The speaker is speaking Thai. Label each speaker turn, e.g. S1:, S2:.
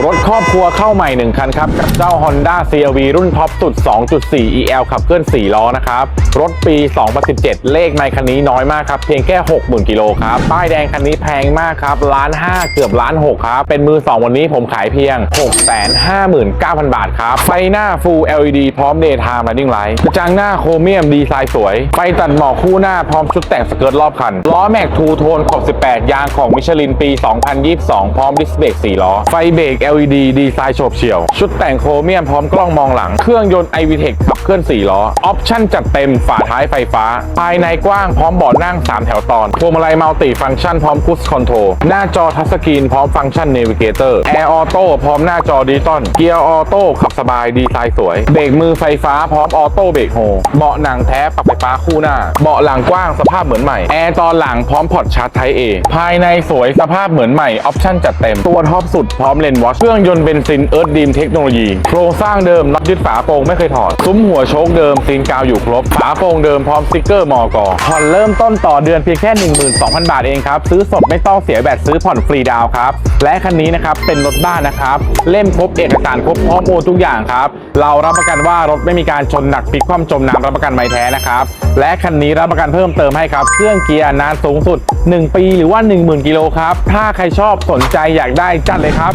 S1: รถครอบครัวเข้าใหม่ 1 คันครับ กับเจ้า Honda CRV รุ่นท็อปสุด 2.4 EL ขับเคลื่อน 4 ล้อนะครับ รถปี 2017 เลขในคันนี้น้อยมากครับ เพียงแค่ 60,000 กิโลครับ ป้ายแดงคันนี้แพงมากครับล้าน 5 เกือบล้าน 6 ครับ เป็นมือ 2 วันนี้ผมขายเพียง 659,000 บาทครับ ไฟหน้า Full LED พร้อม Daytime Running Light กระจังหน้าโครเมียมดีไซน์สวย ไฟตัดหมอกคู่หน้าพร้อมชุดแต่งสเกิร์ตรอบคัน ล้อแม็กทูโทนขอบ 18 ยางของมิชลินปี 2022 พร้อมดิสเบรก4ล้อ ไฟเบรก LED ดีไซน์โฉบเฉี่ยว ชุดแต่งโครเมียมพร้อมกล้องมองหลัง เครื่องยนต์ iVTEC ขับเคลื่อน 4 ล้อ ออปชั่นจัดเต็มฝาท้ายไฟฟ้า ภายในกว้างพร้อมเบาะนั่ง 3 แถวตอน พวงมาลัยมัลติฟังก์ชันพร้อมคุชคอนโทรลหน้าจอทัชสกรีนพร้อมฟังก์ชันเนวิเกเตอร์แอร์ออโต้พร้อมหน้าจอดิจิตอลเกียร์ออโต้ขับสบายดีไซน์สวย เบรกมือไฟฟ้าพร้อมออโต้เบรกโฮเบาะหนังแท้ปรับไฟฟ้าคู่หน้า เบาะหลังกว้างสภาพเหมือนใหม่แอร์ตอนหลังพร้อมพอร์ตชาร์จไทเอภายในสวยสภาพเหมือนใหม่ออปชั่นจัดเต็มตัวท็อปสุดพร้อมเลนวอชเครื่องยนต์เบนซินเอิร์ธดีมเทคโนโลยี โครงสร้างเดิมน็อตยึดฝาโปร่งไม่เคยถอด ซุ้มหัวโชคเดิมซีนกาวอยู่ครบ ฝาโปร่งเดิมพร้อมสติกเกอร์มอกอผ่อนเริ่มต้นต่อเดือนเพียงแค่ 12,000 บาทเองครับ ซื้อสดไม่ต้องเสียแบตซื้อผ่อนฟรีดาวครับ และคันนี้นะครับเป็นรถบ้านนะครับ เล่มครบเอกสารครบพร้อมโอทุกอย่างครับ เรารับประกันว่ารถไม่มีการชนหนักพลิกคว่ำจมน้ำรับประกันไม่แท้นะครับและคันนี้รับประกันเพิ่มเติมให้ครับ เครื่องเกียร์นานสูงสุด 1 ปีหรือว่า 10,000 กิโลครับ ถ้าใครชอบสนใจอยากได้จัดเลยครับ